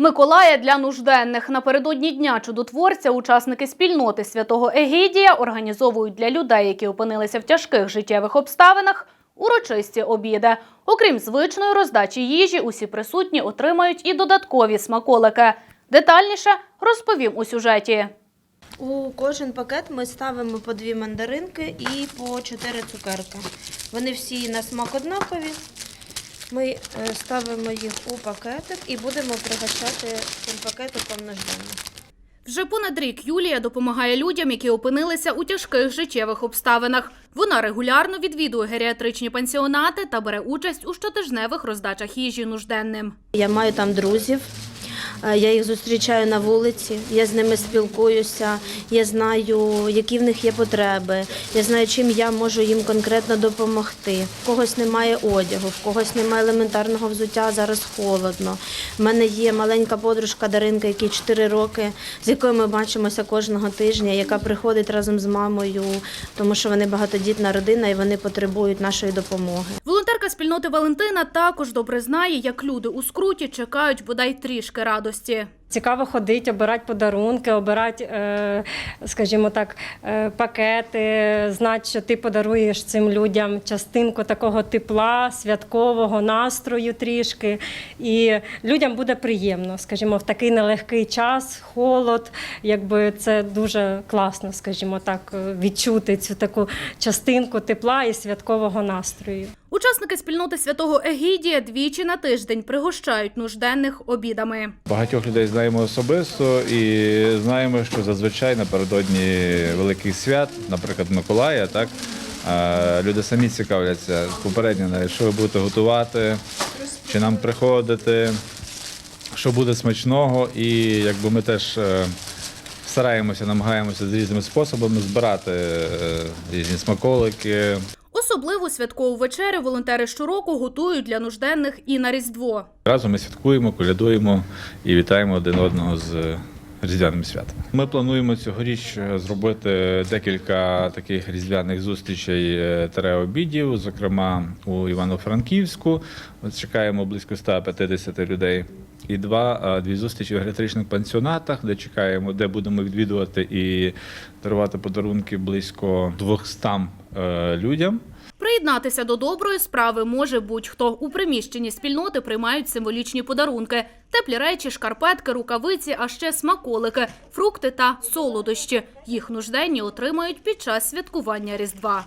Миколая для нужденних напередодні дня чудотворця учасники спільноти святого Егідія організовують для людей, які опинилися в тяжких життєвих обставинах, урочисті обіди. Окрім звичної роздачі їжі, усі присутні отримають і додаткові смаколики. Детальніше розповім у сюжеті. У кожен пакет ми ставимо по дві мандаринки і по чотири цукерки. Вони всі на смак однакові. Ми е, ставимо їх у пакетик і будемо пригощати цим пакетиком нужденних. Вже понад рік Юлія допомагає людям, які опинилися у тяжких життєвих обставинах. Вона регулярно відвідує геріатричні пансіонати та бере участь у щотижневих роздачах їжі нужденним. Я маю там друзів. Е, Я їх зустрічаю на вулиці, я з ними спілкуюся, я знаю, які в них є потреби, я знаю, чим я можу їм конкретно допомогти. В когось немає одягу, в когось немає елементарного взуття, зараз холодно. У мене є маленька подружка Даринка, якій 4 роки, з якою ми бачимося кожного тижня, яка приходить разом з мамою, тому що вони багатодітна родина і вони потребують нашої допомоги. Волонтерка спільноти Валентина також добре знає, як люди у скруті чекають бодай трішки радості. Цікаво ходити, обирати подарунки, обирати, е, скажімо так, е, пакети, знати, що ти подаруєш цим людям частинку такого тепла, святкового настрою трішки. І людям буде приємно, скажімо, в такий нелегкий час, холод. Якби це дуже класно, скажімо так, е, відчути цю таку частинку тепла і святкового настрою. Учасники спільноти святого Егідія двічі на тиждень пригощають нужденних обідами. Багатьох людей знаємо особисто і знаємо, що зазвичай напередодні великих свят, наприклад, Миколая, так люди самі цікавляться попередньо, навіть, що ви будете готувати, чи нам приходити, що буде смачного, і якби ми теж. е, Стараємося, намагаємося з різними способами збирати е, різні смаколики, Особливу святкову вечерю волонтери щороку готують для нужденних і на Різдво. Разом ми святкуємо, колядуємо і вітаємо один одного з різдвяним святом. Ми плануємо цьогоріч е, зробити декілька таких різдвяних зустрічей е, тере обідів, зокрема у Івано-Франківську. Чекаємо близько 150 людей. І два е, дві зустрічі в геріатричних пансіонатах, де чекаємо, де будемо відвідувати і дарувати подарунки близько 200 е, людям. Приєднатися до доброї справи може будь-хто. У приміщенні спільноти приймають символічні подарунки: теплі речі, шкарпетки, рукавиці, а ще смаколики, фрукти та солодощі. Їх нужденні отримають під час святкування Різдва.